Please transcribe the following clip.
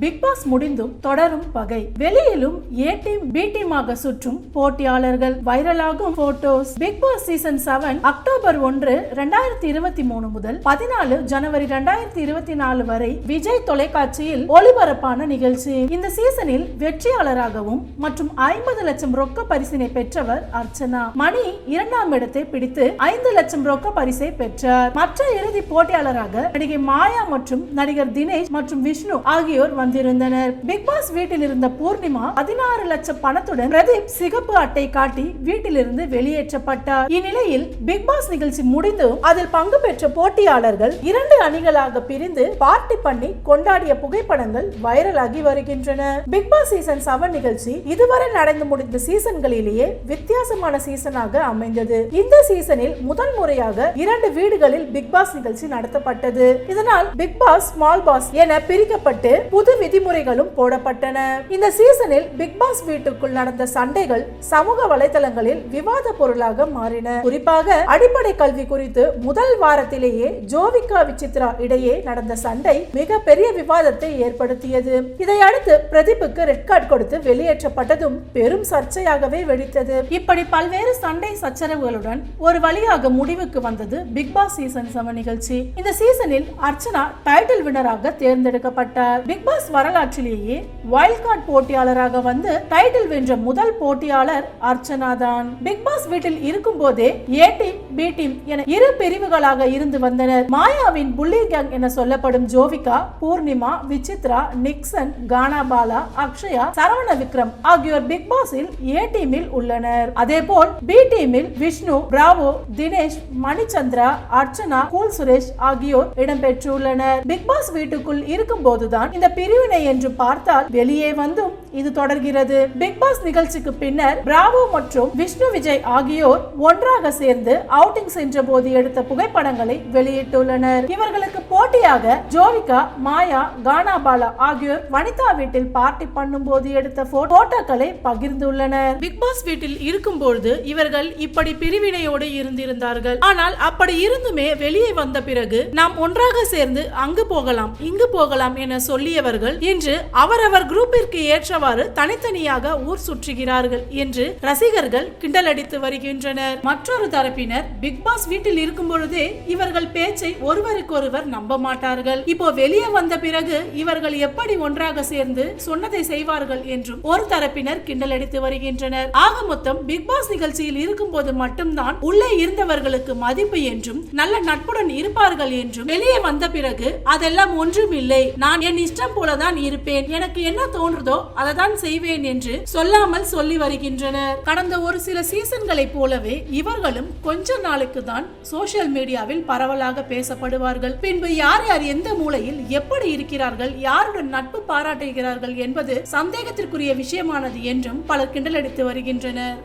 Big pass முடிந்தும் தொடரும் பகை. வெளியிலும் ஏ டீம் பி டீமாக சுற்றும் போட்டியாளர்கள். வைரலாகும் photos big boss season seven October ஒன்று ரெண்டாயிரத்தி இருபத்தி மூணு முதல் பதினாலு ஜனவரி ரெண்டாயிரத்தி இருபத்தி நாலு வரை விஜய் தொலைக்காட்சியில் ஒளிபரப்பான நிகழ்ச்சி. இந்த சீசனில் வெற்றியாளராகவும் மற்றும் ஐம்பது லட்சம் ரொக்க பரிசினை பெற்றவர் அர்ச்சனா. மணி இரண்டாம் இடத்தை பிடித்து ஐந்து லட்சம் ரொக்க பரிசை பெற்றார். மற்ற இறுதி போட்டியாளராக நடிகை மாயா மற்றும் நடிகர் தினேஷ் மற்றும் விஷ்ணு ஆகியோர் வந்திருந்தனர். பிக் பாஸ் வீட்டில் இருந்த பூர்ணிமா பதினாறு லட்சம் பணத்துடன் பிரதீப் சிகப்பு அட்டை காட்டி வீட்டிலிருந்து வெளியேற்றப்பட்டார். இந்நிலையில் பிக் பாஸ் நிகழ்ச்சி முடிந்து அதில் பங்கு பெற்ற போட்டியாளர்கள் இரண்டு அணிகளாக பிரிந்து பார்ட்டி பண்ணி கொண்டாடிய புகைப்படங்கள் வைரலாகி வருகின்றன. பிக் பாஸ் சீசன் செவன் நிகழ்ச்சி இதுவரை நடந்து முடிந்த சீசன்களிலேயே வித்தியாசமான சீசனாக அமைந்தது. இந்த சீசனில் முதல் முறையாக இரண்டு வீடுகளில் பிக் பாஸ் நிகழ்ச்சி நடத்தப்பட்டது. இதனால் பிக் பாஸ் ஸ்மால் பாஸ் என பிரிக்கப்பட்டு புது விதிமுறைகளும் போடப்பட்டன. இந்த சீசனில் பிக் பாஸ் வீட்டுக்குள் நடந்த சண்டைகள் சமூக வலைதளங்களில் விவாத பொருளாக மாறின. குறிப்பாக அடிப்படை கல்வி குறித்து முதல் வாரத்திலேயே ஜோவிகா விசித்ரா இடையே நடந்த சண்டை மிக பெரிய விவாதத்தை ஏற்படுத்தியது. இதையடுத்து பிரதீப்புக்கு ரெட் கார்டு கொடுத்து வெளியேற்றப்பட்டதும் பெரும் சர்ச்சையாகவே வெடித்தது. இப்படி பல்வேறு சண்டை சச்சரவுகளுடன் ஒரு வழியாக முடிவுக்கு வந்தது பிக் பாஸ் சீசன் செவன் நிகழ்ச்சி. இந்த சீசனில் அர்ச்சனா டைட்டில் வினராக தேர்ந்தெடுக்கப்பட்டார். பிக் பாஸ் வரலாற்றிலேயே வைல்ட் கார்டு போட்டியாளராக வந்து டைட்டில் வென்ற முதல் போட்டியாளர் அர்ச்சனா தான் பிக் பாஸ் வீட்டில் இருக்கும் போதே ஏ டீம் பி டீம் என இரு பிரிவுகளாக இருந்து வந்தனர். மாயாவின் புள்ளி கேங் என சொல்லப்படும் ஜோவிகா பூர்ணிமா விசித்ரா நிக்சன் கானாபாலா அக்ஷயா சரவண விக்ரம் ஆகியோர் பிக் பாஸில் ஏ டீமில் உள்ளனர். அதே போல் பி டீமில் விஷ்ணு பிராவோ தினேஷ் மணிச்சந்திரா அர்ச்சனா கூல் சுரேஷ் ஆகியோர் இடம்பெற்றுள்ளனர். பிக் பாஸ் வீட்டுக்குள் இருக்கும் போதுதான் இந்த பிரிவு பிரிவினை என்று பார்த்தால் வெளியே வந்தும் இது தொடர்கிறது. பிக் பாஸ் நிகழ்ச்சிக்கு பின்னர் பிராவோ மற்றும் விஷ்ணு விஜய் ஆகியோர் ஒன்றாக சேர்ந்து அவுட்டிங் சென்ற போது எடுத்த புகைப்படங்களை வெளியிட்டுள்ளனர். இவர்களுக்கு போட்டியாக ஜோவிகா மாயா கானாபாலா ஆகியோர் வனிதா வீட்டில் பார்ட்டி பண்ணும் போது எடுத்த போட்டோக்களை பகிர்ந்துள்ளனர். பிக் பாஸ் வீட்டில் இருக்கும்போது இவர்கள் இப்படி பிரிவினையோடு இருந்திருந்தார்கள். ஆனால் அப்படி இருந்துமே வெளியே வந்த பிறகு நாம் ஒன்றாக சேர்ந்து அங்கு போகலாம் இங்கு போகலாம் என சொல்லியவர்கள் இன்று அவரவர் குரூப்பிற்கு ஏற்றவாறு தனித்தனியாக ஊர் சுற்றுகிறார்கள் என்று ரசிகர்கள் கிண்டலடித்து வருகின்றனர். மற்றொரு தரப்பினர் பிக் பாஸ் வீட்டில் இருக்கும் பொழுதே இவர்கள் பேச்சை ஒருவருக்கொருவர் நம்ப மாட்டார்கள். இப்போ வெளியே வந்த பிறகு இவர்கள் எப்படி ஒன்றாக சேர்ந்து சொன்னதை செய்வார்கள் என்றும் ஒரு தரப்பினர் கிண்டலடித்து வருகின்றனர். ஆக மொத்தம் பிக் பாஸ் நிகழ்ச்சியில் இருக்கும்போது மட்டும்தான் உள்ளே இருந்தவர்களுக்கு மதிப்பு என்றும் நல்ல நட்புடன் இருப்பார்கள் என்றும் வெளியே வந்த பிறகு அதெல்லாம் ஒன்றும் இல்லை நான் என் இஷ்டம் போல போலதான் இருப்பேன். எனக்கு என்ன தோன்றுதோ அதை தான் செய்வேன் என்று சொல்லாமல் சொல்லி வருகின்றனர். கடந்த ஒரு சில சீசன்களை போலவே இவர்களும் கொஞ்ச நாளுக்கு தான் சோசியல் மீடியாவில் பரவலாக பேசப்படுவார்கள். பின்பு யார் யார் எந்த மூலையில் எப்படி இருக்கிறார்கள் யாருடன் நட்பு பாராட்டுகிறார்கள் என்பது சந்தேகத்திற்குரிய விஷயமானது என்றும் பலர் கிண்டலடித்து வருகின்றனர்.